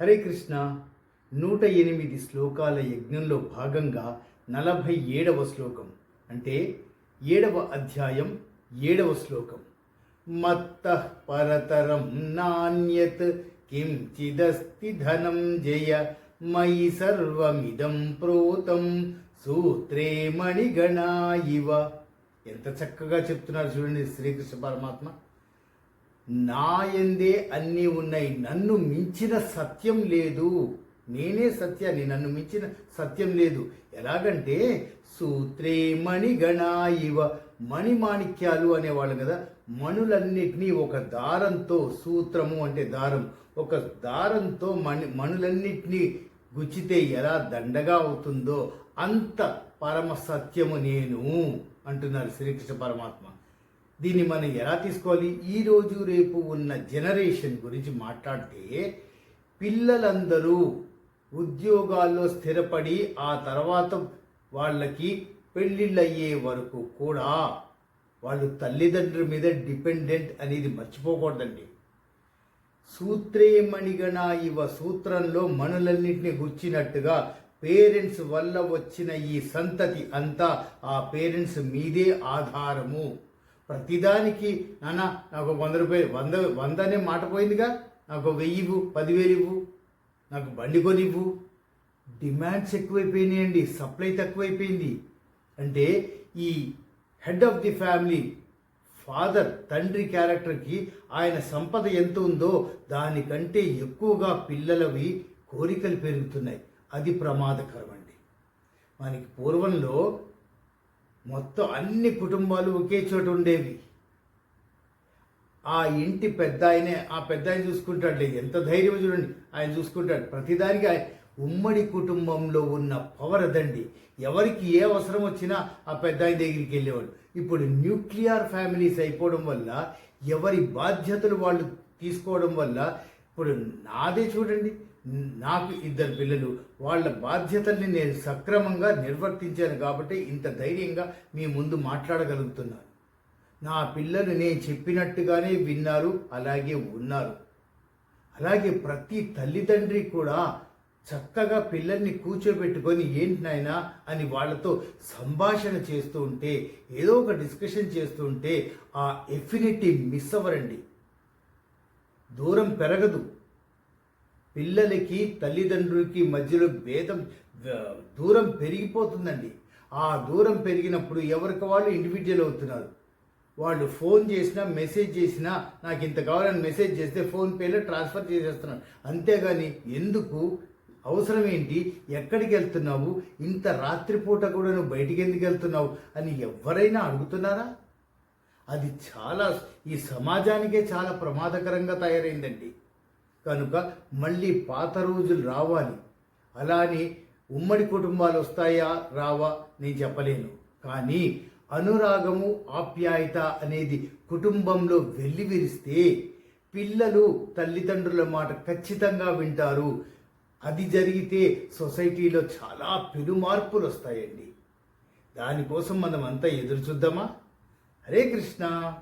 హరే కృష్ణ. నూట ఎనిమిది శ్లోకాల యజ్ఞంలో భాగంగా నలభై ఏడవ శ్లోకం. అంటే ఏడవ అధ్యాయం ఏడవ శ్లోకం. మత్త పరతరం నాణ్యత్ కించిదస్తి ధనం జయ మయి సర్వమిదం ప్రోతం సూత్రే మణిగణా ఇవ ఎంత చక్కగా చెప్తున్నారు చూడండి శ్రీకృష్ణ పరమాత్మ. నాయందే అన్నీ ఉన్నాయి. నన్ను మించిన సత్యం లేదు. నేనే సత్యాన్ని నన్ను మించిన సత్యం లేదు. ఎలాగంటే సూత్రే మణిగణ ఇవ మణిమాణిక్యాలు అనేవాళ్ళు కదా మణులన్నిటినీ ఒక దారంతో సూత్రము అంటే దారం ఒక దారంతో మణి మణులన్నిటినీ గుచ్చితే ఎలా దండగా అవుతుందో అంత పరమ సత్యము నేను అంటున్నారు శ్రీకృష్ణ పరమాత్మ. దీన్ని మనం ఎలా తీసుకోవాలి? ఈరోజు రేపు ఉన్న జనరేషన్ గురించి మాట్లాడితే పిల్లలందరూ ఉద్యోగాల్లో స్థిరపడి ఆ తర్వాత వాళ్ళకి పెళ్ళిళ్ళు అయ్యే వరకు కూడా వాళ్ళు తల్లిదండ్రుల మీద డిపెండెంట్ అనేది మర్చిపోకూడదండి. సూత్రే మణిగణ ఇవ సూత్రంలో మనులన్నింటినీ గుర్చినట్టుగా పేరెంట్స్ వల్ల వచ్చిన ఈ సంతతి అంతా ఆ పేరెంట్స్ మీదే ఆధారము. ప్రతిదానికి నాన్న నాకు వంద రూపాయలు వంద వంద అనే మాట పోయిందిగా. నాకు వెయ్యి ఇవ్వు పదివేలు ఇవ్వు నాకు బండి కొనివ్వు. డిమాండ్స్ ఎక్కువైపోయినాయండి సప్లై తక్కువైపోయింది. అంటే ఈ head of the family father తండ్రి క్యారెక్టర్కి ఆయన సంపద ఎంత ఉందో దానికంటే ఎక్కువగా పిల్లలవి కోరికలు పెరుగుతున్నాయి. అది ప్రమాదకరం అండి మనకి పూర్వంలో మొత్తం అన్ని కుటుంబాలు ఒకే చోట ఉండేవి. ఆ ఇంటి పెద్ద ఆయనే ఆ పెద్ద ఆయన చూసుకుంటాడు ఎంత ధైర్యం చూడండి. ఆయన చూసుకుంటాడు ప్రతిదానికి ఆయన ఉమ్మడి కుటుంబంలో ఉన్న పవర్ అదండి. ఎవరికి ఏ అవసరం వచ్చినా ఆ పెద్ద ఆయన దగ్గరికి వెళ్ళేవాడు. ఇప్పుడు న్యూక్లియర్ ఫ్యామిలీస్ అయిపోవడం వల్ల ఎవరి బాధ్యతలు వాళ్ళు తీసుకోవడం వల్ల ఇప్పుడు నాదే చూడండి. నాకు ఇద్దరు పిల్లలు. వాళ్ళ బాధ్యతల్ని నేను సక్రమంగా నిర్వర్తించాను కాబట్టి ఇంత ధైర్యంగా మీ ముందు మాట్లాడగలుగుతున్నాను. నా పిల్లలు నేను చెప్పినట్టుగానే విన్నారు అలాగే ఉన్నారు. అలాగే ప్రతి తల్లిదండ్రి కూడా చక్కగా పిల్లల్ని కూర్చోబెట్టుకొని ఏంటి నాయనా అని వాళ్ళతో సంభాషణ చేస్తూ ఉంటే ఏదో ఒక డిస్కషన్ చేస్తూ ఉంటే ఆ ఎఫినిటీ మిస్ అవ్వరండి. దూరం పెరగదు. పిల్లలకి తల్లిదండ్రులకి మధ్యలో భేదం దూరం పెరిగిపోతుందండి. ఆ దూరం పెరిగినప్పుడు ఎవరికి వాళ్ళు ఇండివిజువల్ అవుతున్నారు? వాళ్ళు ఫోన్ చేసినా మెసేజ్ చేసినా నాకు ఇంత కావాలని మెసేజ్ చేస్తే ఫోన్పేలో ట్రాన్స్ఫర్ చేసేస్తున్నాను అంతేగాని ఎందుకు? అవసరం ఏంటి? ఎక్కడికి వెళ్తున్నావు? ఇంత రాత్రిపూట కూడా నువ్వు బయటికి ఎందుకు వెళ్తున్నావు? అని ఎవరైనా అడుగుతున్నారా? అది చాలా ఈ సమాజానికే చాలా ప్రమాదకరంగా తయారైందండి. కనుక మళ్ళీ పాత రోజులు రావాలి. అలాని ఉమ్మడి కుటుంబాలు వస్తాయా? రావా? నేను చెప్పలేను. కానీ అనురాగము ఆప్యాయత అనేది కుటుంబంలో వెల్లివిరిస్తే పిల్లలు తల్లిదండ్రుల మాట ఖచ్చితంగా వింటారు. అది జరిగితే సొసైటీలో చాలా పెను మార్పులు వస్తాయండి దానికోసం మనం అంతా ఎదురు చూద్దామా హరే కృష్ణ.